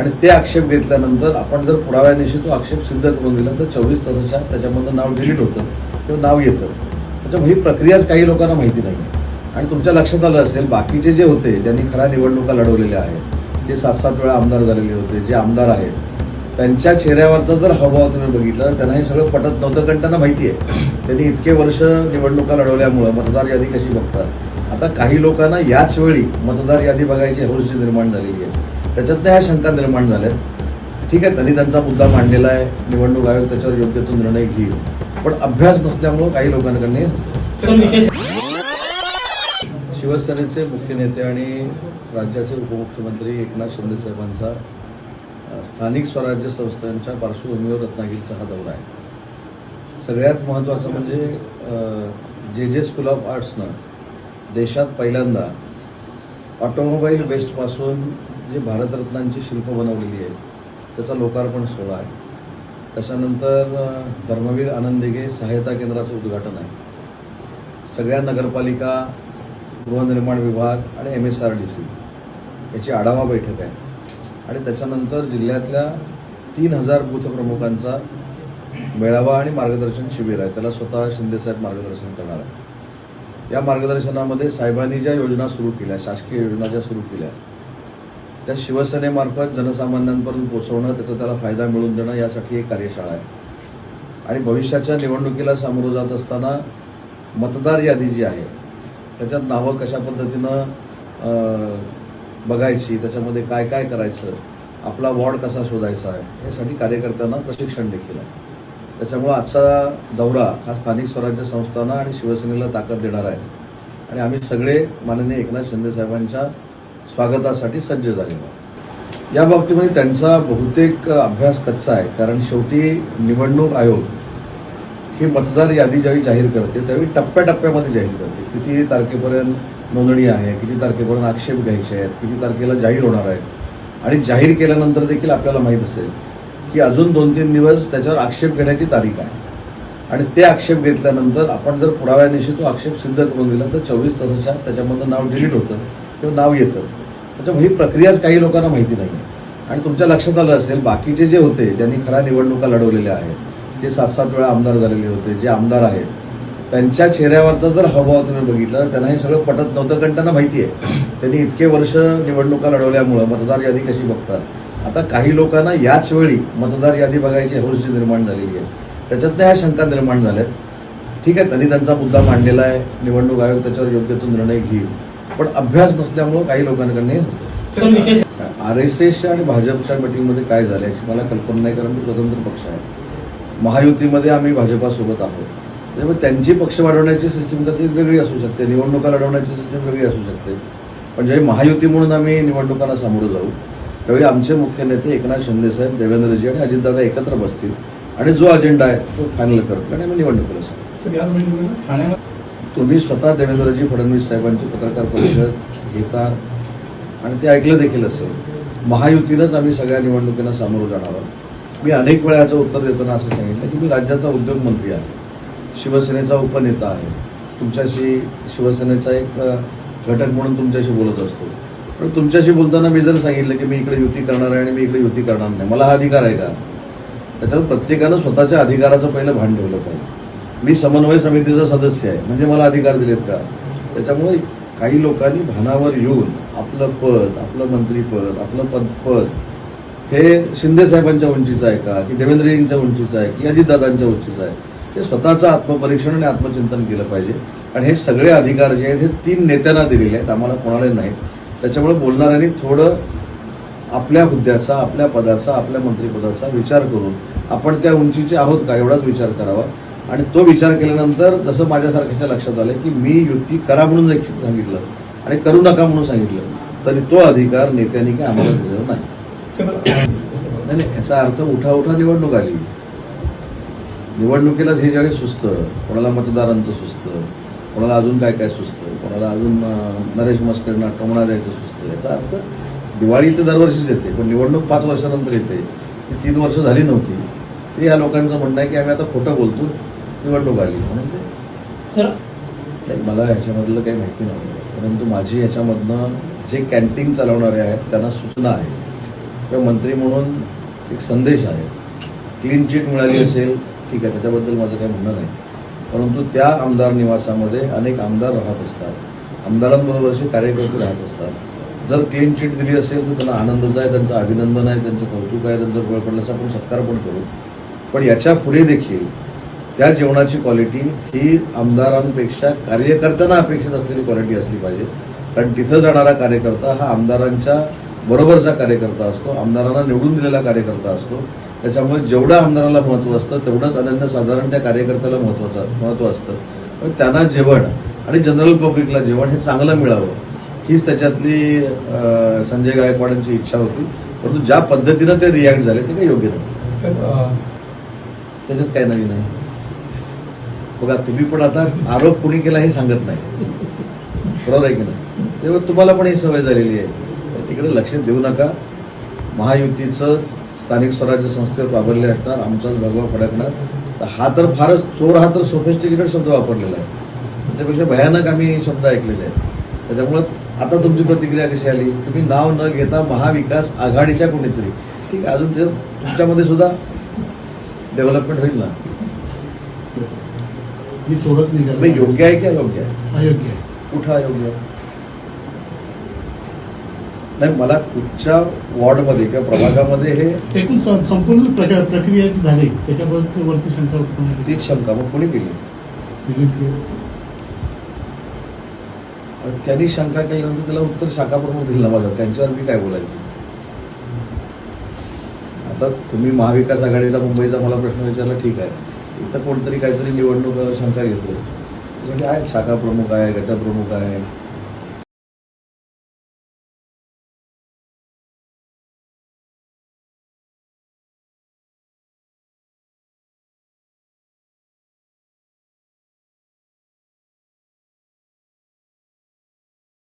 आणि ते आक्षेप घेतल्यानंतर आपण जर पुराव्यानिशी तो आक्षेप सिद्ध करून दिला तर चोवीस तासाच्या त्याच्यामधून नाव डिलीट होतं किंवा नाव येतं. त्याच्यामुळे ही प्रक्रियाच काही लोकांना माहिती नाही. आणि तुमच्या लक्षात आलं असेल बाकीचे जे होते ज्यांनी खऱ्या निवडणुका लढवलेल्या आहेत जे सात सात वेळा आमदार झालेले होते जे आमदार आहेत त्यांच्या चेहऱ्यावरचा जर हावभाव तुम्ही बघितला तर त्यांना हे सगळं पटत नव्हतं कारण त्यांना माहिती आहे. त्यांनी इतके वर्ष निवडणुका लढवल्यामुळं मतदार यादी कशी बघतात? आता काही लोकांना याच वेळी मतदार यादी बघायची हौस जी निर्माण झालेली आहे. त्याच्यातनं ह्या शंका निर्माण झाल्यात. ठीक आहे त्यांनी त्यांचा मुद्दा मांडलेला आहे. निवडणूक आयोग त्याच्यावर योग्य तो निर्णय घेईल. पण अभ्यास नसल्यामुळं काही विशेष शिवसेनेचे मुख्य नेते आणि राज्याचे उपमुख्यमंत्री एकनाथ शिंदे साहेबांचा स्थानिक स्वराज्य संस्थांच्या पार्श्वभूमीवर रत्नागिरीचा हा दौरा आहे. सगळ्यात महत्त्वाचं म्हणजे जे जे स्कूल ऑफ आर्ट्सनं देशात पहिल्यांदा ऑटोमोबाईल वेस्टपासून जे भारतरत्नांची शिल्प बनवलेली आहेत त्याचा लोकार्पण सोहळा आहे. त्याच्यानंतर धर्मवीर आनंद दिघे सहायता केंद्राचं उद्घाटन आहे. सगळ्या नगरपालिका गृहनिर्माण विभाग आणि M S R D C याची आढावा बैठक आहे. आणि त्याच्यानंतर जिल्ह्यातल्या तीन हजार बूथ प्रमुखांचा मेळावा आणि मार्गदर्शन शिबिर आहे. त्याला स्वतः शिंदेसाहेब मार्गदर्शन करणार आहे या मार्गदर्शनामध्ये साहेबांनी ज्या योजना सुरू केल्या शासकीय योजना ज्या सुरू केल्या त्या शिवसेनेमार्फत जनसामान्यांपर्यंत पोहोचवणं त्याचा त्याला फायदा मिळवून देणं यासाठी एक कार्यशाळा आहे. आणि भविष्याच्या निवडणुकीला सामोरं जात असताना मतदार यादी जी आहे त्याच्यात नावं कशा पद्धतीनं बघायची त्याच्यामध्ये काय काय करायचं आपला वॉर्ड कसा शोधायचा आहे यासाठी कार्यकर्त्यांना प्रशिक्षण देखील आहे. त्याच्यामुळं आजचा दौरा हा स्थानिक स्वराज्य संस्थांना आणि शिवसेनेला ताकद देणार आहे. आणि आम्ही सगळे माननीय एकनाथ शिंदे साहेबांच्या स्वागतासाठी सज्ज झाले या बाबतीमध्ये त्यांचा बहुतेक अभ्यास कच्चा आहे. कारण शेवटी निवडणूक आयोग ही मतदार यादी ज्यावेळी जाहीर करते त्यावेळी टप्प्याटप्प्यामध्ये जाहीर करते. किती तारखेपर्यंत नोंदणी आहे किती तारखेपर्यंत आक्षेप घ्यायचे आहेत किती तारखेला जाहीर होणार आहे आणि जाहीर केल्यानंतर देखील आपल्याला माहीत असेल की अजून दोन तीन दिवस त्याच्यावर आक्षेप घेण्याची तारीख आहे. आणि ते आक्षेप घेतल्यानंतर आपण जर पुराव्यानिशी तो आक्षेप सिद्ध करून दिला तर चोवीस तासाच्या त्याच्यामधलं नाव डिलीट होतं. किंवा नाव येतं. त्याच्यामुळे ही प्रक्रियाच काही लोकांना माहिती नाही आणि तुमच्या लक्षात आलं असेल बाकीचे जे होते ज्यांनी खऱ्या निवडणुका लढवलेल्या आहेत जे सात सात वेळा आमदार झालेले होते जे आमदार आहेत त्यांच्या चेहऱ्यावरचा जर हावभाव तुम्ही बघितला तर त्यांना हे सगळं पटत नव्हतं कारण त्यांना माहिती आहे. त्यांनी इतके वर्ष निवडणुका लढवल्यामुळं मतदार यादी कशी बघतात? आता काही लोकांना याच वेळी मतदार यादी बघायची हौस जी निर्माण झालेली आहे. त्याच्यातनं ह्या शंका निर्माण झाल्यात. ठीक आहे त्यांनी त्यांचा मुद्दा मांडलेला आहे. निवडणूक आयोग त्याच्यावर योग्य तो निर्णय घेईल. पण अभ्यास नसल्यामुळं काही हे होतं विशेष आर एस एसच्या आणि भाजपच्या मिटिंगमध्ये काय झालं याची मला कल्पना नाही कारण तो स्वतंत्र पक्ष आहे. महायुतीमध्ये आम्ही भाजपासोबत आहोत. त्याच्यामुळे त्यांची पक्ष वाढवण्याची सिस्टीम तर ती वेगळी असू शकते. निवडणुका लढवण्याची सिस्टीम वेगळी असू शकते. पण ज्यावेळी महायुती म्हणून आम्ही निवडणुकांना सामोरं जाऊ त्यावेळी आमचे मुख्य नेते एकनाथ शिंदेसाहेब देवेंद्रजी आणि अजितदादा एकत्र बसतील. आणि जो अजेंडा आहे तो फायनल करतील आणि आम्ही निवडणुकीला सांगू तुम्ही स्वतः देवेंद्रजी फडणवीस साहेबांची पत्रकार परिषद घेता आणि ते ऐकलं देखील असेल. महायुतीनंच आम्ही सगळ्या निवडणुकींना सामोरं जाणार आहोत. मी अनेक वेळा याचं उत्तर देताना असं सांगितलं की मी राज्याचा उद्योगमंत्री आहे. शिवसेनेचा उपनेता आहे. तुमच्याशी शिवसेनेचा एक घटक म्हणून तुमच्याशी बोलत असतो. पण तुमच्याशी बोलताना मी जर सांगितलं की मी इकडे युती करणार आहे आणि मी इकडे युती करणार नाही मला हा अधिकार आहे का? त्याच्यात प्रत्येकानं स्वतःच्या अधिकाराचं पहिलं भान ठेवलं पाहिजे. मी समन्वय समितीचा सदस्य आहे. म्हणजे मला अधिकार दिलेत का? त्याच्यामुळे काही लोकांनी भानावर येऊन आपलं पद आपलं मंत्रीपद आपलं पद पद हे शिंदे साहेबांच्या उंचीचं आहे का? की देवेंद्रजींच्या उंचीचं आहे? की अजितदादांच्या उंचीचं आहे? ते स्वतःचं आत्मपरीक्षण आणि आत्मचिंतन केलं पाहिजे. आणि हे सगळे अधिकार जे आहेत हे तीन नेत्यांना दिलेले आहेत. आम्हाला कोणाला नाही त्याच्यामुळे बोलणाऱ्यांनी थोडं आपल्या हुद्द्याचा आपल्या पदाचा आपल्या मंत्रिपदाचा विचार करून आपण त्या उंचीचे आहोत का? एवढाच विचार करावा. आणि तो विचार केल्यानंतर जसं माझ्यासारख्याच्या लक्षात आलं की मी युती करा म्हणून सांगितलं आणि करू नका म्हणून सांगितलं तरी तो अधिकार नेत्यांनी काय आम्हाला दिलेला नाही. नाही याचा अर्थ उठा उठा निवडणूक आली. निवडणुकीलाच हे ज्यावेळी सुचतं कोणाला मतदारांचं सुचतं कोणाला अजून काय काय सुचतं कोणाला अजून नरेश मस्करना टमणा द्यायचं सुचतं याचा अर्थ दिवाळी तर दरवर्षीच येते पण निवडणूक पाच वर्षानंतर येते. ती तीन वर्ष झाली नव्हती. ते या लोकांचं म्हणणं आहे की आम्ही आता खोटं बोलतो. निवडणूक आली. म्हणून ते मला ह्याच्यामधलं काही माहिती नाही. परंतु माझी ह्याच्यामधनं जे कॅन्टीन चालवणारे आहेत त्यांना सूचना आहे. किंवा मंत्री म्हणून एक संदेश आहे. क्लीन चिट मिळाली असेल ठीक आहे त्याच्याबद्दल माझं काही म्हणणं नाही. परंतु त्या आमदार निवासामध्ये अनेक आमदार राहत असतात. आमदारांबरोबरचे कार्यकर्ते राहत असतात. जर क्लीन चिट दिली असेल तर त्यांना आनंदच आहे त्यांचं अभिनंदन आहे त्यांचं कौतुक आहे त्यांचं बळ पडल्याचा आपण सत्कार पण करू. पण याच्यापुढे देखील त्या जेवणाची क्वालिटी ही आमदारांपेक्षा कार्यकर्त्यांना अपेक्षित असलेली क्वालिटी असली पाहिजे. कारण तिथं जाणारा कार्यकर्ता हा आमदारांच्या बरोबरचा कार्यकर्ता असतो आमदारांना निवडून दिलेला कार्यकर्ता असतो. त्याच्यामुळे जेवढं आमदाराला महत्त्व असतं तेवढंच अनन्यसाधारण त्या कार्यकर्त्याला महत्त्वाचं महत्त्व असतं. पण त्यांना जेवण आणि जनरल पब्लिकला जेवण हे चांगलं मिळावं हीच त्याच्यातली संजय गायकवाडांची इच्छा होती. परंतु ज्या पद्धतीनं ते रिॲक्ट झाले ते काही योग्य नाही. त्याच्यात काय नवीन आहे. बघा तुम्ही पण आता आरोप कुणी केला हे सांगत नाही. बरोबर आहे की नाही? तेव्हा तुम्हाला पण ही सवय झालेली आहे. तर तिकडे लक्ष देऊ नका. महायुतीचंच स्थानिक स्वराज्य संस्थेवर प्राबल्य असणार आमचाच भगवा फडकणार तर हा तर फारच चोर हा तर सोफेस्टिकेटेड शब्द वापरलेला आहे. त्याच्यापेक्षा भयानक आम्ही शब्द ऐकलेले आहेत. त्याच्यामुळं आता तुमची प्रतिक्रिया कशी आली? तुम्ही नाव न घेता महाविकास आघाडीच्या कोणीतरी. ठीक आहे अजून ते तुमच्यामध्ये सुद्धा डेव्हलपमेंट होईल ना? मी सोडत नाही योग्य आहे की अयोग्य आहे? अयोग्य आहे. कुठं अयोग्य आहे? नाही मला कुठच्या वॉर्डमध्ये किंवा प्रभागामध्ये हे एकूण संपूर्ण प्रक्रिया झाली. त्याच्याबद्दल वरती शंका उत्पन्न. तीच शंका मग कोणी केली? त्यांनी शंका केल्यानंतर त्याला उत्तर शाखा प्रमुख दिलं ना माझा. त्यांच्यावर मी काय बोलायचं? आता तुम्ही महाविकास आघाडीचा मुंबईचा मला प्रश्न विचारला ठीक आहे. इथं कोणतरी काहीतरी निवडणूक शंका घेतो म्हणजे आहेत शाखा प्रमुख आहे गटप्रमुख आहे.